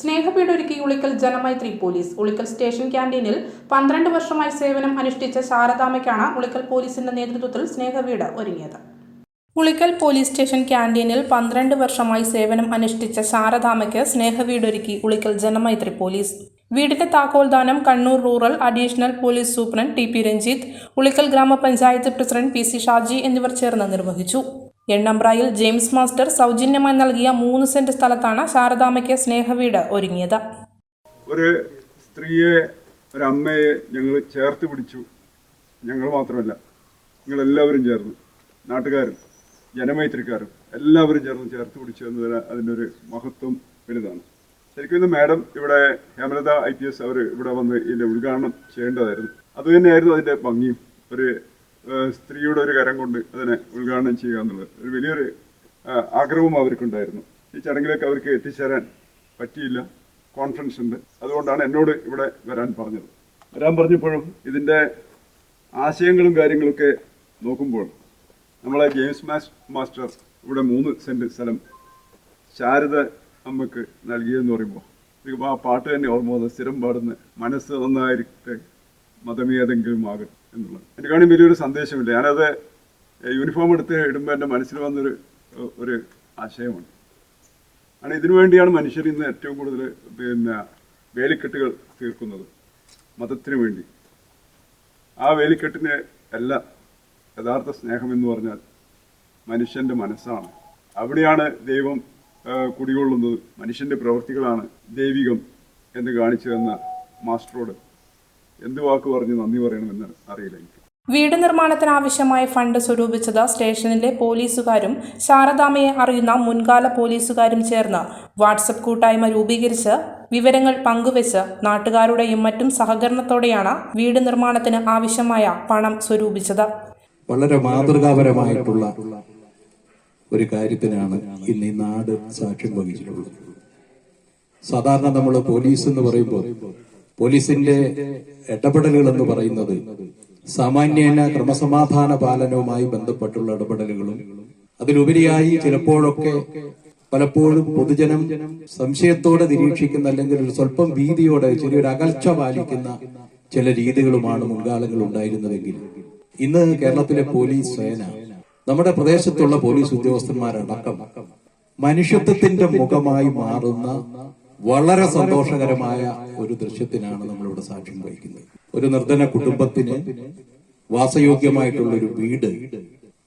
സ്നേഹപീഠൊരുക്കി Ulikkal Janamaithri police. Ulikkal station ക്യാന്റീനിൽ പന്ത്രണ്ട് വർഷമായി സേവനം അനുഷ്ഠിച്ച ശാരദാമയ്ക്കാണ് ഉളിക്കൽ പോലീസിന്റെ നേതൃത്വത്തിൽ സ്നേഹവീട് ഒരുങ്ങിയത്. ഉളിക്കൽ പോലീസ് സ്റ്റേഷൻ ക്യാന്റീനിൽ പന്ത്രണ്ട് വർഷമായി സേവനം അനുഷ്ഠിച്ച ശാരദാമ്മയ്ക്ക് സ്നേഹവീടൊരുക്കി ഉളിക്കൽ ജനമൈത്രി പോലീസ്. വീടിന്റെ താക്കോൽദാനം Kannur rural additional police superintendent T P Ranjith Ulikkal ഗ്രാമപഞ്ചായത്ത് പ്രസിഡന്റ് പി സി ഷാജി എന്നിവർ ചേർന്ന് നിർവഹിച്ചു. എണ്ണമ്പ്രായിൽ ജെയിംസ് മാസ്റ്റർ സൗജന്യമായി നൽകിയ മൂന്ന് സെന്റ് സ്ഥലത്താണ് ശാരദാമ്മയ്ക്ക് സ്നേഹവീട് ഒരുങ്ങിയത്. ഒരു സ്ത്രീയെ ഒരു അമ്മയെ ഞങ്ങൾ ചേർത്ത് പിടിച്ചു. ഞങ്ങൾ മാത്രമല്ല നിങ്ങളെല്ലാവരും ചേർന്ന് നാട്ടുകാരും ജനമൈത്രിക്കാരും എല്ലാവരും ചേർന്ന് ചേർത്ത് പിടിച്ചു എന്നതിന് അതിന്റെ ഒരു മഹത്വം വലുതാണ്. ശരിക്കും ഇന്ന് മാഡം ഇവിടെ ഹേമലത ഐ പി എസ് അവർ ഇവിടെ വന്ന് ഇതിന്റെ ഉദ്ഘാടനം ചെയ്യേണ്ടതായിരുന്നു. അതുതന്നെയായിരുന്നു അതിന്റെ ഭംഗിയും. ഒരു സ്ത്രീയുടെ ഒരു കരം കൊണ്ട് അതിനെ ഉദ്ഘാടനം ചെയ്യുക എന്നുള്ളത് ഒരു വലിയൊരു ആഗ്രഹവും അവർക്കുണ്ടായിരുന്നു. ഈ ചടങ്ങിലേക്ക് അവർക്ക് എത്തിച്ചേരാൻ പറ്റിയില്ല. കോൺഫറൻസ് ഉണ്ട്. അതുകൊണ്ടാണ് എന്നോട് ഇവിടെ വരാൻ പറഞ്ഞത്. വരാൻ പറഞ്ഞപ്പോഴും ഇതിന്റെ ആശയങ്ങളും കാര്യങ്ങളൊക്കെ നോക്കുമ്പോൾ നമ്മളെ ജെയിംസ് മാസ് മാസ്റ്റർ ഇവിടെ മൂന്ന് സെന്റ് സ്ഥലം ശാരദ അമ്മയ്ക്ക് നൽകിയെന്ന് പറയുമ്പോൾ ആ പാട്ട് തന്നെ ഓർമ്മ സ്ഥിരം പാടുന്ന മനസ്സ് നന്നായിരിക്കട്ടെ മതമേതെങ്കിലും ആകട്ടെ എന്നുള്ളത്. എനിക്കാണെങ്കിൽ വലിയൊരു സന്ദേശമില്ല. ഞാനത് യൂണിഫോം എടുത്ത് ഇടുമ്പോൾ എന്റെ മനസ്സിൽ വന്നൊരു ഒരു ആശയമാണ്. കാരണം ഇതിനു വേണ്ടിയാണ് മനുഷ്യർ ഇന്ന് ഏറ്റവും കൂടുതൽ പിന്നെ വേലിക്കെട്ടുകൾ തീർക്കുന്നത്. മതത്തിന് വേണ്ടി. ആ വേലിക്കെട്ടിന് അല്ല യഥാർത്ഥ സ്നേഹം എന്ന് പറഞ്ഞാൽ മനുഷ്യന്റെ മനസ്സാണ്. അവിടെയാണ് ദൈവം കുടികൊള്ളുന്നത്. മനുഷ്യന്റെ പ്രവൃത്തികളാണ് ദൈവികം എന്ന് കാണിച്ചു തന്ന മാസ്റ്ററോട് എന്ത് വാക്ക് പറഞ്ഞ് നന്ദി പറയണമെന്ന് അറിയില്ല എനിക്ക്. വീട് നിർമ്മാണത്തിനാവശ്യമായ ഫണ്ട് സ്വരൂപിച്ചത് സ്റ്റേഷനിലെ പോലീസുകാരും ശാരദാമയെ അറിയുന്ന മുൻകാല പോലീസുകാരും ചേർന്ന് വാട്സപ്പ് കൂട്ടായ്മ രൂപീകരിച്ച് വിവരങ്ങൾ പങ്കുവെച്ച് നാട്ടുകാരുടെയും മറ്റും സഹകരണത്തോടെയാണ് വീട് നിർമ്മാണത്തിന് ആവശ്യമായ പണം സ്വരൂപിച്ചത്. വളരെ മാതൃകാപരമായിട്ടുള്ള ഒരു കാര്യത്തിനാണ് ഇന്ന് ഈ നാട് സാക്ഷ്യം വഹിച്ചിട്ടുള്ളത്. സാധാരണ നമ്മൾ പോലീസ് എന്ന് പറയുമ്പോൾ പോലീസിന്റെ ഇടപെടലുകൾ എന്ന് പറയുന്നത് സാമാന്യേന ക്രമസമാധാന പാലനവുമായി ബന്ധപ്പെട്ടുള്ള ഇടപെടലുകളും അതിലുപരിയായി ചിലപ്പോഴൊക്കെ പലപ്പോഴും പൊതുജനം സംശയത്തോടെ നിരീക്ഷിക്കുന്ന അല്ലെങ്കിൽ ഒരു സ്വല്പം ഭീതിയോടെ ചെറിയൊരു അകൽച്ച പാലിക്കുന്ന ചില രീതികളുമാണ് മുൻകാലങ്ങൾ ഉണ്ടായിരുന്നതെങ്കിൽ. ഇന്ന് കേരളത്തിലെ പോലീസ് സേന നമ്മുടെ പ്രദേശത്തുള്ള പോലീസ് ഉദ്യോഗസ്ഥന്മാരടക്കം മനുഷ്യത്വത്തിന്റെ മുഖമായി മാറുന്ന വളരെ സന്തോഷകരമായ ഒരു ദൃശ്യത്തിനാണ് നമ്മളിവിടെ സാക്ഷ്യം വഹിക്കുന്നത്. ഒരു നിർധന കുടുംബത്തിന് വാസയോഗ്യമായിട്ടുള്ള ഒരു വീട്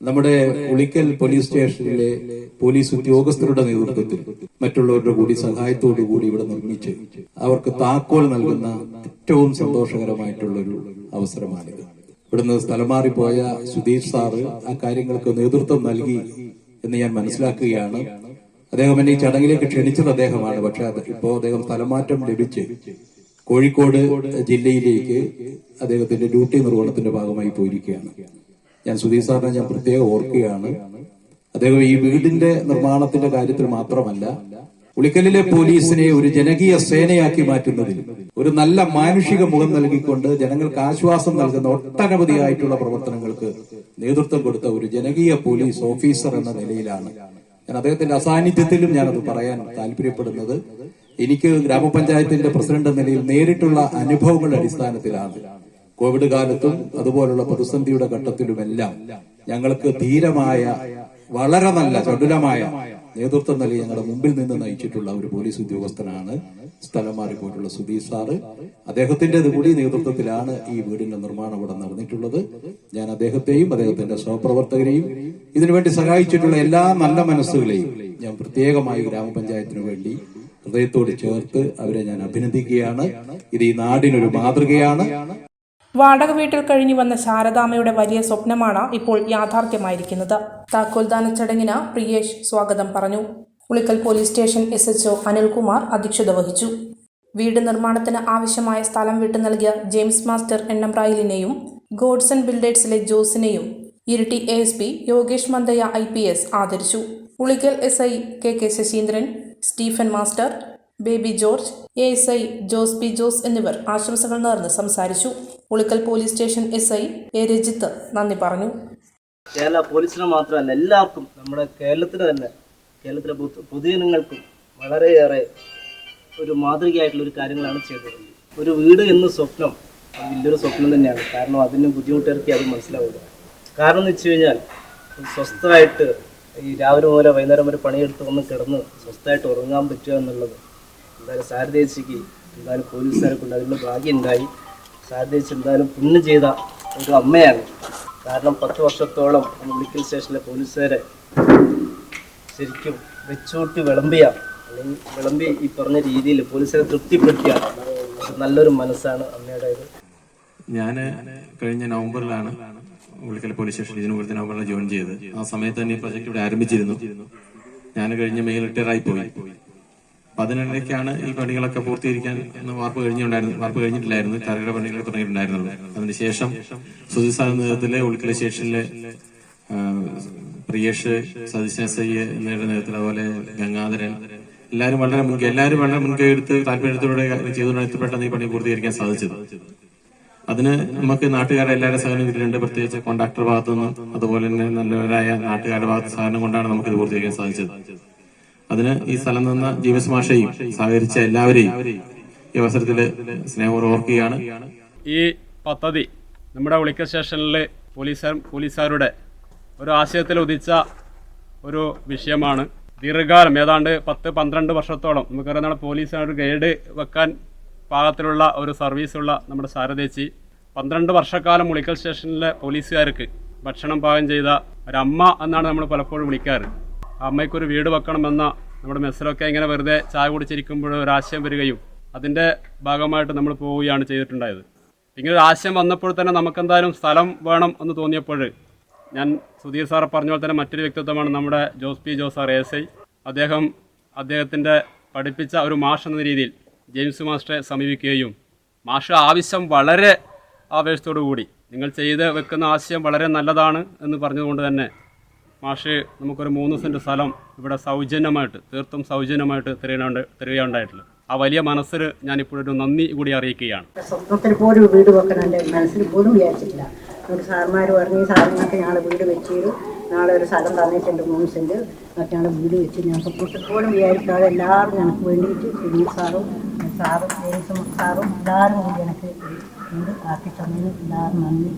നമ്മുടെ ഉളിക്കൽ പോലീസ് സ്റ്റേഷനിലെ പോലീസ് ഉദ്യോഗസ്ഥരുടെ നേതൃത്വത്തിൽ മറ്റുള്ളവരുടെ കൂടി സഹായത്തോടു കൂടി ഇവിടെ നിർമ്മിച്ച് അവർക്ക് താക്കോൽ നൽകുന്ന ഏറ്റവും സന്തോഷകരമായിട്ടുള്ള ഒരു അവസരമാണിത്. ഇവിടുന്ന് സ്ഥലം മാറിപ്പോയ സുധീഷ് സാറ് ആ കാര്യങ്ങൾക്ക് നേതൃത്വം നൽകി എന്ന് ഞാൻ മനസ്സിലാക്കുകയാണ്. അദ്ദേഹം എന്നെ ഈ ചടങ്ങിലേക്ക് ക്ഷണിച്ചത് അദ്ദേഹമാണ്. പക്ഷെ അത് ഇപ്പോ അദ്ദേഹം സ്ഥലമാറ്റം ലഭിച്ച് കോഴിക്കോട് ജില്ലയിലേക്ക് അദ്ദേഹത്തിന്റെ ഡ്യൂട്ടി നിർവഹണത്തിന്റെ ഭാഗമായി പോയിരിക്കുകയാണ്. ഞാൻ സുധീർ സാറിനെ ഞാൻ പ്രത്യേകം ഓർക്കുകയാണ്. അദ്ദേഹം ഈ വീടിന്റെ നിർമ്മാണത്തിന്റെ കാര്യത്തിൽ മാത്രമല്ല ഉളിക്കലിലെ പോലീസിനെ ഒരു ജനകീയ സേനയാക്കി മാറ്റുന്നതിൽ ഒരു നല്ല മാനുഷിക മുഖം നൽകിക്കൊണ്ട് ജനങ്ങൾക്ക് ആശ്വാസം നൽകുന്ന ഒട്ടനവധിയായിട്ടുള്ള പ്രവർത്തനങ്ങൾക്ക് നേതൃത്വം കൊടുത്ത ഒരു ജനകീയ പോലീസ് ഓഫീസർ എന്ന നിലയിലാണ് ഞാൻ അദ്ദേഹത്തിന്റെ അസാന്നിധ്യത്തിലും ഞാനത് പറയാൻ താല്പര്യപ്പെടുന്നത്. എനിക്ക് ഗ്രാമപഞ്ചായത്തിന്റെ പ്രസിഡന്റ് എന്ന നിലയിൽ നേരിട്ടുള്ള അനുഭവങ്ങളുടെ അടിസ്ഥാനത്തിലാണ്. കോവിഡ് കാലത്തും അതുപോലുള്ള പ്രതിസന്ധിയുടെ ഘട്ടത്തിലുമെല്ലാം ഞങ്ങൾക്ക് ധീരമായ വളരെ നല്ല ചടുലമായ നേതൃത്വം നൽകി ഞങ്ങളുടെ മുമ്പിൽ നിന്ന് നയിച്ചിട്ടുള്ള ഒരു പോലീസ് ഉദ്യോഗസ്ഥനാണ് സ്ഥലം മാറിപ്പോയിട്ടുള്ള സുധീഷ് സാറ്. അദ്ദേഹത്തിന്റെ കൂടി നേതൃത്വത്തിലാണ് ഈ വീടിന്റെ നിർമ്മാണം ഇവിടെ നടന്നിട്ടുള്ളത്. ഞാൻ അദ്ദേഹത്തെയും അദ്ദേഹത്തിന്റെ സഹപ്രവർത്തകരെയും ഇതിനുവേണ്ടി സഹായിച്ചിട്ടുള്ള എല്ലാ നല്ല മനസ്സുകളെയും ഞാൻ പ്രത്യേകമായി ഗ്രാമപഞ്ചായത്തിനു വേണ്ടി ഹൃദയത്തോട് ചേർത്ത് അവരെ ഞാൻ അഭിനന്ദിക്കുകയാണ്. ഇത് ഈ നാടിനൊരു മാതൃകയാണ്. വാടക വീട്ടിൽ കഴിഞ്ഞു വന്ന ശാരദാമ്മയുടെ വലിയ സ്വപ്നമാണ് ഇപ്പോൾ യാഥാർത്ഥ്യമായിരിക്കുന്നത്. താക്കോൽദാന ചടങ്ങിന് പ്രിയേഷ് സ്വാഗതം പറഞ്ഞു. Ulikkal police station S H O Anilkumar അധ്യക്ഷത വഹിച്ചു. വീട് നിർമ്മാണത്തിന് ആവശ്യമായ സ്ഥലം വിട്ടു നൽകിയ ജെയിംസ് മാസ്റ്റർ എണ്ണംറായിലിനെയും ഗോഡ്സൺ ബിൽഡേഴ്സിലെ ജോസിനെയും Iritty A S P Yogesh Mandaya I P S ആദരിച്ചു. Ulikkal S I K K Sasheendran Stephen master Baby George A S I Jose P Jose എന്നിവർ ആശംസകൾ നേർന്ന് സംസാരിച്ചു. Ulikkal police station S I A Rajith നന്ദി പറഞ്ഞു. കേരള പോലീസിന് മാത്രമല്ല എല്ലാവർക്കും നമ്മുടെ കേരളത്തിന് തന്നെ കേരളത്തിലെ പൊതു- പൊതുജനങ്ങൾക്കും വളരെയേറെ ഒരു മാതൃകയായിട്ടുള്ള ഒരു കാര്യങ്ങളാണ് ചെയ്തത് ഒരു വീട് എന്ന സ്വപ്നം വലിയൊരു സ്വപ്നം തന്നെയാണ്. കാരണം അതിന് ബുദ്ധിമുട്ടേർക്കി അത് മനസ്സിലാവില്ല കാരണം എന്ന് വെച്ച് കഴിഞ്ഞാൽ സ്വസ്ഥമായിട്ട് ഈ രാവിലെ മുതൽ വൈകുന്നേരം വരെ പണിയെടുത്ത് വന്ന് കിടന്ന് സ്വസ്ഥമായിട്ട് ഉറങ്ങാൻ പറ്റുക എന്നുള്ളത് എന്തായാലും സാരദേശിക്ക് എന്തായാലും പോലീസുകാരെ കൊണ്ട് അതിനുള്ള ഭാഗ്യം ഉണ്ടായി. സാരദേശി എന്തായാലും പുണ്യം ചെയ്ത ഒരു അമ്മയാണ്. കാരണം പത്ത് വർഷത്തോളം മെഡിക്കൽ സ്റ്റേഷനിലെ പോലീസുകാരെ ശരിക്കും വെച്ചോട്ട് വിളമ്പിയ അല്ലെങ്കിൽ വിളമ്പി ഈ പറഞ്ഞ രീതിയിൽ പോലീസുകാരെ തൃപ്തിപ്പെടുത്തിയ നല്ലൊരു മനസ്സാണ് അമ്മയുടേത്. ഞാൻ കഴിഞ്ഞ നവംബറിലാണ് ഉള്ളിക്കൽ പോലീസ് സ്റ്റേഷൻ ഇതിനു കൂടുതൽ നവംബറിൽ ജോയിൻ ചെയ്തത്. ആ സമയത്ത് തന്നെ ഈ പ്രൊജക്ട് ഇവിടെ ആരംഭിച്ചിരുന്നു. ഞാൻ കഴിഞ്ഞ മെയിൽ റിട്ടയർ ആയി പോയി. അപ്പൊ അതിനിടയ്ക്കാണ് ഈ പണികളൊക്കെ പൂർത്തീകരിക്കാൻ വാർപ്പ് കഴിഞ്ഞുണ്ടായിരുന്നു വാർപ്പ് കഴിഞ്ഞിട്ടില്ലായിരുന്നു തറയുടെ പണികൾ തുടങ്ങിയിട്ടുണ്ടായിരുന്നുള്ളൂ. അതിനുശേഷം സുജിസാ നേതൃത്വത്തിലെ ഉൾക്കല സ്റ്റേഷനിലെ പ്രിയേഷ് സതീശ് എസ് ഐ എന്നിവരുടെ നേതൃത്വത്തിൽ അതുപോലെ ഗംഗാധരൻ എല്ലാവരും വളരെ മുൻകൈ എല്ലാവരും വളരെ മുൻകൈ എടുത്ത് താല്പര്യത്തോടെ ചെയ്തുകൊണ്ടാണ് പെട്ടെന്ന് ഈ പണി പൂർത്തീകരിക്കാൻ സാധിച്ചത്. അതിന് നമുക്ക് നാട്ടുകാരെ എല്ലാവരും സഹകരണം ഇതിലുണ്ട്. പ്രത്യേകിച്ച് കോൺട്രാക്ടർ ഭാഗത്തു നിന്നും അതുപോലെ തന്നെ നല്ലവരായ നാട്ടുകാരുടെ ഭാഗത്ത് സഹകരണം കൊണ്ടാണ് നമുക്ക് ഇത് പൂർത്തീകരിക്കാൻ സാധിച്ചത്. അതിന് ഈ സ്ഥലം നിന്ന ജീവസ് മാഷയും സഹകരിച്ച എല്ലാവരെയും ഈ അവസരത്തിൽ സ്നേഹപൂർവം ഓർക്കുകയാണ്. ഈ പദ്ധതി നമ്മുടെ ഉളിക്കൽ സ്റ്റേഷനിലെ പോലീസുകാർ പോലീസുകാരുടെ ഒരു ആശയത്തിൽ ഉദിച്ച ഒരു വിഷയമാണ്. ദീർഘകാലം ഏതാണ്ട് പത്ത് പന്ത്രണ്ട് വർഷത്തോളം നമുക്കറിയാം നമ്മുടെ ഒരു ഗൈഡ് വെക്കാൻ പാകത്തിലുള്ള ഒരു സർവീസുള്ള നമ്മുടെ സാരദേച്ചി പന്ത്രണ്ട് വർഷക്കാലം ഉളിക്കൽ സ്റ്റേഷനിലെ പോലീസുകാർക്ക് ഭക്ഷണം പാകം ചെയ്ത ഒരമ്മ എന്നാണ് നമ്മൾ പലപ്പോഴും വിളിക്കാറ്. ആ അമ്മയ്ക്കൊരു വീട് വെക്കണമെന്ന നമ്മുടെ മെസ്സിലൊക്കെ ഇങ്ങനെ വെറുതെ ചായ കുടിച്ചിരിക്കുമ്പോൾ ഒരു ആശയം വരികയും അതിന്റെ ഭാഗമായിട്ട് നമ്മൾ പോവുകയാണ് ചെയ്തിട്ടുണ്ടായത്. ഇങ്ങനെ ഒരു ആശയം വന്നപ്പോൾ തന്നെ നമുക്കെന്തായാലും സ്ഥലം വേണം എന്ന് തോന്നിയപ്പോൾ ഞാൻ സുധീർ സാർ പറഞ്ഞ പോലെ തന്നെ മറ്റൊരു വ്യക്തിത്വമാണ് നമ്മുടെ Jose P Jose sir S I. അദ്ദേഹം അദ്ദേഹത്തിന്റെ പഠിപ്പിച്ച ഒരു മാഷ് എന്ന രീതിയിൽ ജെയിംസ് മാസ്റ്ററെ സമീപിക്കുകയും മാഷ് ആവശ്യം വളരെ ആവേശത്തോടു കൂടി നിങ്ങൾ ചെയ്ത് വെക്കുന്ന ആശയം വളരെ നല്ലതാണ് എന്ന് പറഞ്ഞതുകൊണ്ട് തന്നെ മാഷ് നമുക്കൊരു മൂന്ന് സെന്റ് സ്ഥലം ഇവിടെ സൗജന്യമായിട്ട് തീർത്തും സൗജന്യമായിട്ട് തരുകയുണ്ട് തരികയുണ്ടായിട്ടുള്ളത് ആ വലിയ മനസ്സിൽ ഞാനിപ്പോഴൊരു നന്ദി കൂടി അറിയിക്കുകയാണ്. സ്വപ്നത്തിൽ പോലും വീട് വെക്കണം എന്റെ മനസ്സിൽ പോലും വിചാരിച്ചിട്ടില്ല. ഒരു സാർമാർ പറഞ്ഞു സാറിനൊക്കെ ഞങ്ങൾ വീട് വെച്ചിട്ട് നാളെ ഒരു സ്ഥലം തന്നിട്ടുണ്ട് മൂന്ന് സെന്റ് അതൊക്കെ ഞങ്ങൾ വീട് വെച്ച് ഞാൻ സ്വപ്നത്തിൽ പോലും വിചാരിക്കാതെ എല്ലാവരും ഞങ്ങൾക്ക് വേണ്ടിയിട്ട് സുനിൽ സാറും സാറും ജെയിംസും സാറും എല്ലാവരും കൂടി എനിക്ക് വീട് ആക്കി തന്നതിന് എല്ലാവരും നന്ദി.